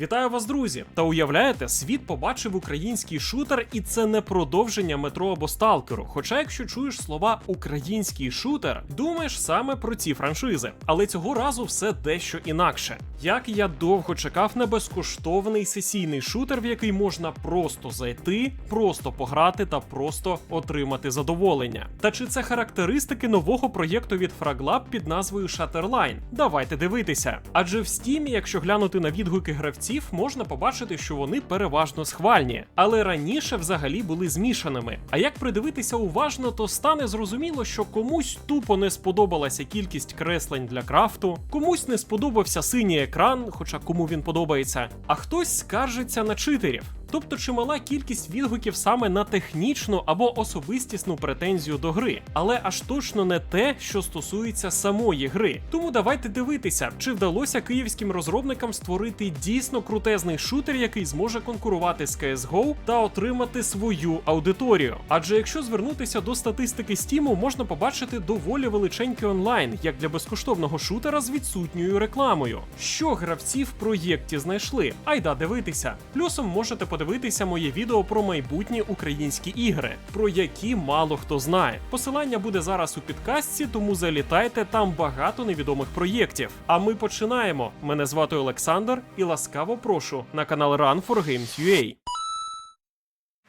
Вітаю вас, друзі! Та уявляєте, світ побачив український шутер, і це не продовження метро або сталкеру. Хоча, якщо чуєш слова український шутер, думаєш саме про ці франшизи. Але цього разу все дещо інакше. Як я довго чекав на безкоштовний сесійний шутер, в який можна просто зайти, просто пограти та просто отримати задоволення. Та чи це характеристики нового проєкту від Fraglab під назвою Shutterline? Давайте дивитися. Адже в Steam, якщо глянути на відгуки гравців, можна побачити, що вони переважно схвальні, але раніше взагалі були змішаними. А як придивитися уважно, то стане зрозуміло, що комусь тупо не сподобалася кількість креслень для крафту, комусь не сподобався синій екран, хоча кому він подобається, а хтось скаржиться на читерів. Тобто чимала кількість відгуків саме на технічну або особистісну претензію до гри, але аж точно не те, що стосується самої гри. Тому давайте дивитися, чи вдалося київським розробникам створити дійсно крутезний шутер, який зможе конкурувати з CSGO та отримати свою аудиторію. Адже якщо звернутися до статистики Steam, можна побачити доволі величенький онлайн, як для безкоштовного шутера з відсутньою рекламою. Що гравці в проєкті знайшли? Айда дивитися. Плюсом можете подивитися моє відео про майбутні українські ігри, про які мало хто знає. Посилання буде зараз у підкастці, тому залітайте там багато невідомих проєктів. А ми починаємо. Мене звати Олександр і ласкаво прошу на канал Run for Games UA.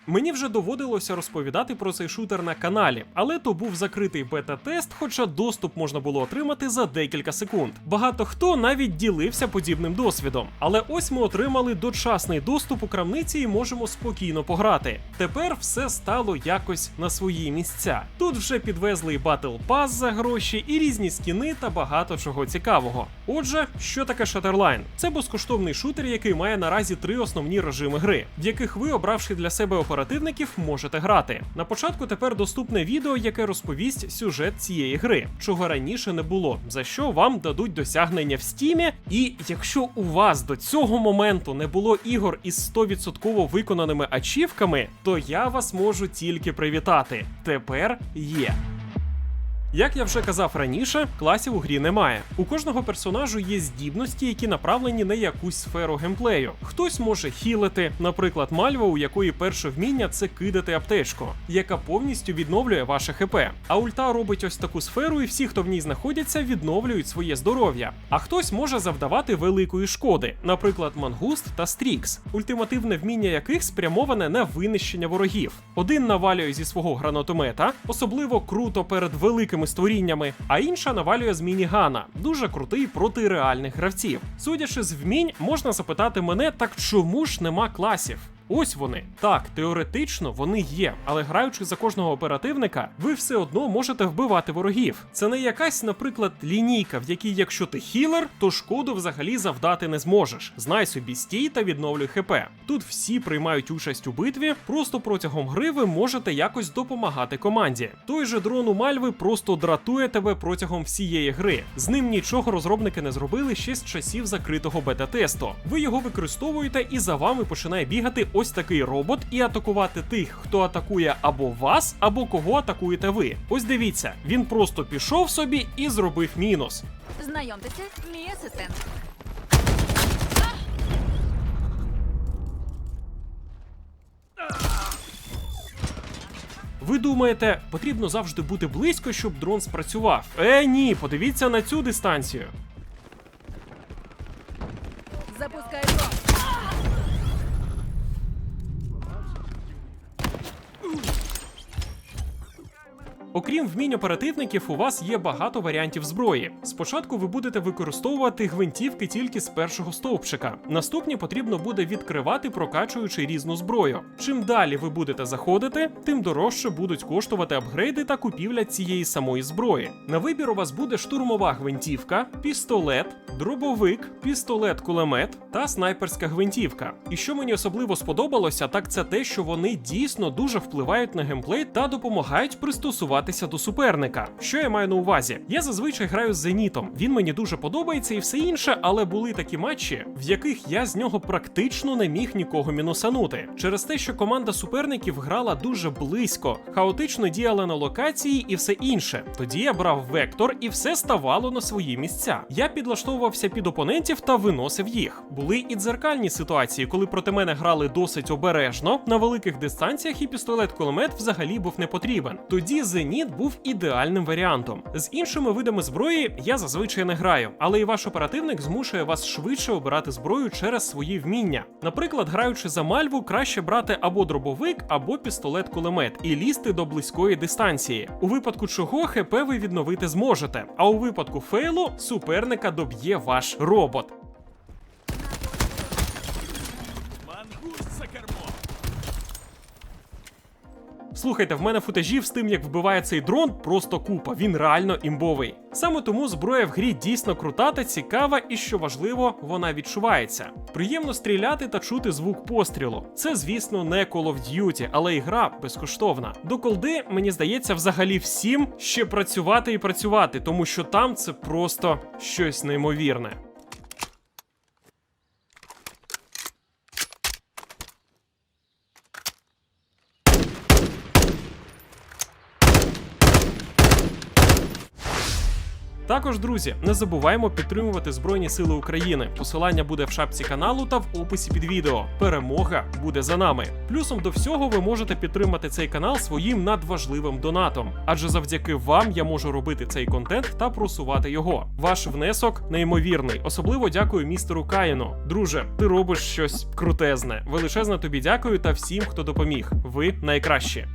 Мені вже доводилося розповідати про цей шутер на каналі, але то був закритий бета-тест, хоча доступ можна було отримати за декілька секунд. Багато хто навіть ділився подібним досвідом. Але ось ми отримали дочасний доступ у крамниці і можемо спокійно пограти. Тепер все стало якось на свої місця. Тут вже підвезли і Battle Pass за гроші, і різні скіни та багато чого цікавого. Отже, що таке Shutterline? Це безкоштовний шутер, який має наразі три основні режими гри, в яких ви, обравши для себе оперативників, можете грати. На початку тепер доступне відео, яке розповість сюжет цієї гри, чого раніше не було, за що вам дадуть досягнення в стімі. І якщо у вас до цього моменту не було ігор із 100% виконаними ачівками, то я вас можу тільки привітати. Тепер є. Як я вже казав раніше, класів у грі немає. У кожного персонажу є здібності, які направлені на якусь сферу геймплею. Хтось може хілити, наприклад, Мальва, у якої перше вміння це кидати аптечку, яка повністю відновлює ваше ХП. А ульта робить ось таку сферу, і всі, хто в ній знаходяться, відновлюють своє здоров'я. А хтось може завдавати великої шкоди, наприклад, Мангуст та Стрікс, ультимативне вміння яких спрямоване на винищення ворогів. Один навалює зі свого гранатомета, особливо круто перед великими створіннями, а інша навалює з мінігана, дуже крутий проти реальних гравців. Судячи з вмінь, можна запитати мене, так чому ж нема класів? Ось вони. Так, теоретично вони є, але граючи за кожного оперативника, ви все одно можете вбивати ворогів. Це не якась, наприклад, лінійка, в якій, якщо ти хілер, то шкоду взагалі завдати не зможеш. Знай собі стій та відновлюй ХП. Тут всі приймають участь у битві, просто протягом гри ви можете якось допомагати команді. Той же дрон у Мальви просто дратує тебе протягом всієї гри. З ним нічого розробники не зробили ще з часів закритого бета-тесту. Ви його використовуєте і за вами починає бігати ось такий робот і атакувати тих, хто атакує або вас, або кого атакуєте ви. Ось дивіться, він просто пішов собі і зробив мінус. Знайомтеся, мій асистент. Ви думаєте, потрібно завжди бути близько, щоб дрон спрацював? Е, ні, подивіться на цю дистанцію. Запускай дрон. Окрім вмінь оперативників, у вас є багато варіантів зброї. Спочатку ви будете використовувати гвинтівки тільки з першого стовпчика. Наступні потрібно буде відкривати, прокачуючи різну зброю. Чим далі ви будете заходити, тим дорожче будуть коштувати апгрейди та купівля цієї самої зброї. На вибір у вас буде штурмова гвинтівка, пістолет, дробовик, пістолет-кулемет та снайперська гвинтівка. І що мені особливо сподобалося, так це те, що вони дійсно дуже впливають на геймплей та допомагають пристосувати адаптуватися до суперника. Що я маю на увазі? Я зазвичай граю з Зенітом. Він мені дуже подобається і все інше, але були такі матчі, в яких я з нього практично не міг нікого мінусанути. Через те, що команда суперників грала дуже близько, хаотично діяла на локації і все інше. Тоді я брав вектор і все ставало на свої місця. Я підлаштовувався під опонентів та виносив їх. Були і дзеркальні ситуації, коли проти мене грали досить обережно на великих дистанціях, і пістолет-кулемет взагалі був не потрібен. Тоді зеніт був ідеальним варіантом. З іншими видами зброї я зазвичай не граю, але і ваш оперативник змушує вас швидше обирати зброю через свої вміння. Наприклад, граючи за мальву, краще брати або дробовик, або пістолет-кулемет і лізти до близької дистанції. У випадку чого ХП ви відновити зможете, а у випадку фейлу суперника доб'є ваш робот. Слухайте, в мене футажів з тим, як вбиває цей дрон, просто купа. Він реально імбовий. Саме тому зброя в грі дійсно крута та цікава, і що важливо, вона відчувається. Приємно стріляти та чути звук пострілу. Це, звісно, не Call of Duty, але і гра безкоштовна. До колди, мені здається, взагалі всім ще працювати і працювати, тому що там це просто щось неймовірне. Також, друзі, не забуваємо підтримувати Збройні Сили України. Посилання буде в шапці каналу та в описі під відео. Перемога буде за нами. Плюсом до всього ви можете підтримати цей канал своїм надважливим донатом, адже завдяки вам я можу робити цей контент та просувати його. Ваш внесок неймовірний. Особливо дякую містеру Каїну. Друже, ти робиш щось крутезне. Величезне тобі дякую та всім, хто допоміг. Ви найкращі.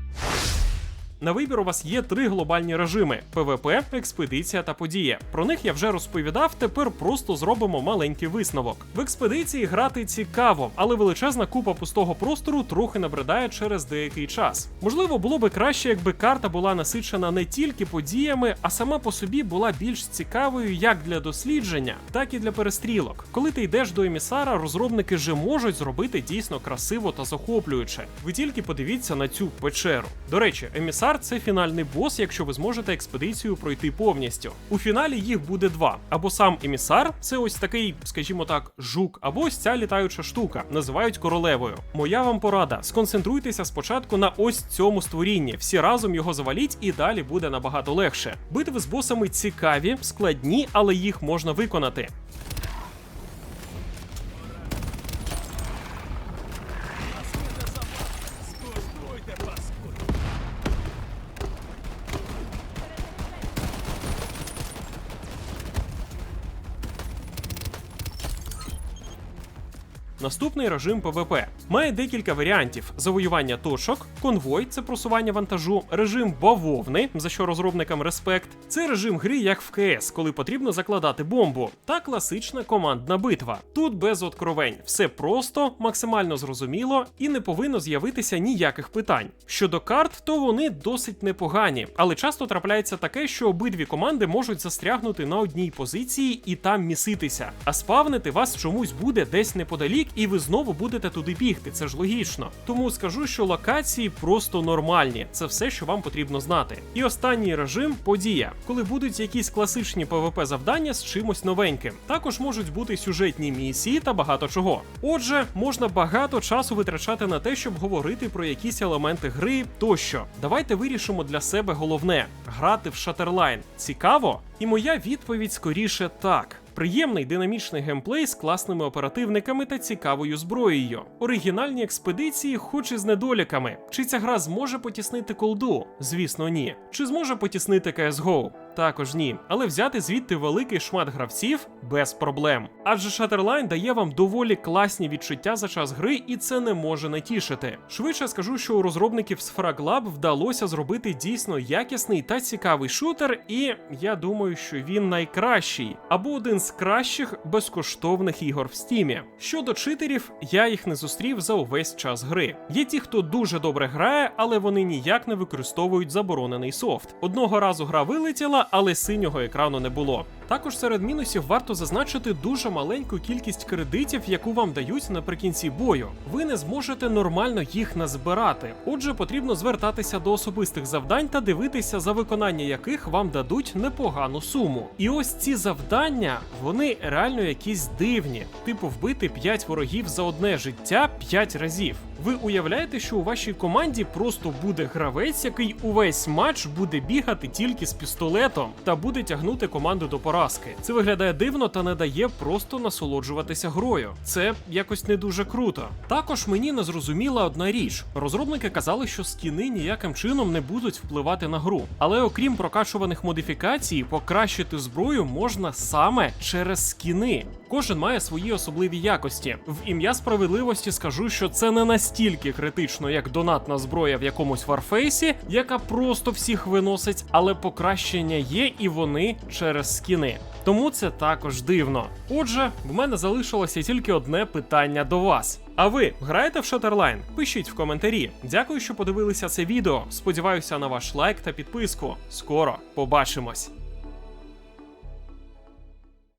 На вибір у вас є три глобальні режими: ПВП, експедиція та подія. Про них я вже розповідав. Тепер просто зробимо маленький висновок. В експедиції грати цікаво, але величезна купа пустого простору трохи набридає через деякий час. Можливо, було би краще, якби карта була насичена не тільки подіями, а сама по собі була більш цікавою як для дослідження, так і для перестрілок. Коли ти йдеш до емісара, розробники же можуть зробити дійсно красиво та захоплююче. Ви тільки подивіться на цю печеру. До речі, емісар це фінальний бос, якщо ви зможете експедицію пройти повністю. У фіналі їх буде два: або сам емісар, це ось такий, скажімо так, жук, або ось ця літаюча штука, називають королевою. Моя вам порада: сконцентруйтеся спочатку на ось цьому створінні. Всі разом його заваліть, і далі буде набагато легше. Битви з босами цікаві, складні, але їх можна виконати. Наступний режим ПВП має декілька варіантів: завоювання точок, конвой це просування вантажу, режим бавовни, за що розробникам респект. Це режим гри, як в КС, коли потрібно закладати бомбу, та класична командна битва. Тут без откровень, все просто, максимально зрозуміло і не повинно з'явитися ніяких питань. Щодо карт, то вони досить непогані, але часто трапляється таке, що обидві команди можуть застрягнути на одній позиції і там міситися, а спавнити вас чомусь буде десь неподалік, і ви знову будете туди бігти. Це ж логічно. Тому скажу, що локації просто нормальні. Це все, що вам потрібно знати. І останній режим подія, коли будуть якісь класичні PvP завдання з чимось новеньким. Також можуть бути сюжетні місії та багато чого. Отже, можна багато часу витрачати на те, щоб говорити про якісь елементи гри тощо. Давайте вирішимо для себе головне грати в Shutterline. Цікаво? І моя відповідь скоріше так. Приємний динамічний геймплей з класними оперативниками та цікавою зброєю. Оригінальні експедиції, хоч і з недоліками. Чи ця гра зможе потіснити колду? Звісно, ні. Чи зможе потіснити CSGO? Також ні. Але взяти звідти великий шмат гравців без проблем. Адже Shutterline дає вам доволі класні відчуття за час гри, і це не може не тішити. Швидше скажу, що у розробників з Frag Lab вдалося зробити дійсно якісний та цікавий шутер, і я думаю, що він найкращий або один з кращих безкоштовних ігор в стімі. Щодо читерів, я їх не зустрів за увесь час гри. Є ті, хто дуже добре грає, але вони ніяк не використовують заборонений софт. Одного разу гра вилетіла, але синього екрану не було. Також серед мінусів варто зазначити дуже маленьку кількість кредитів, яку вам дають наприкінці бою. Ви не зможете нормально їх назбирати. Отже, потрібно звертатися до особистих завдань та дивитися, за виконання яких вам дадуть непогану суму. І ось ці завдання, вони реально якісь дивні, типу вбити 5 ворогів за одне життя 5 разів. Ви уявляєте, що у вашій команді просто буде гравець, який увесь матч буде бігати тільки з пістолетом та буде тягнути команду до поразки. Це виглядає дивно та не дає просто насолоджуватися грою. Це якось не дуже круто. Також мені не зрозуміла одна річ: розробники казали, що скіни ніяким чином не будуть впливати на гру. Але окрім прокачуваних модифікацій, покращити зброю можна саме через скіни. Кожен має свої особливі якості. В ім'я справедливості скажу, що це не настільки критично, як донатна зброя в якомусь варфейсі, яка просто всіх виносить, але покращення є і вони через скіни. Тому це також дивно. Отже, в мене залишилося тільки одне питання до вас. А ви граєте в Shutterline? Пишіть в коментарі. Дякую, що подивилися це відео. Сподіваюся на ваш лайк та підписку. Скоро побачимось.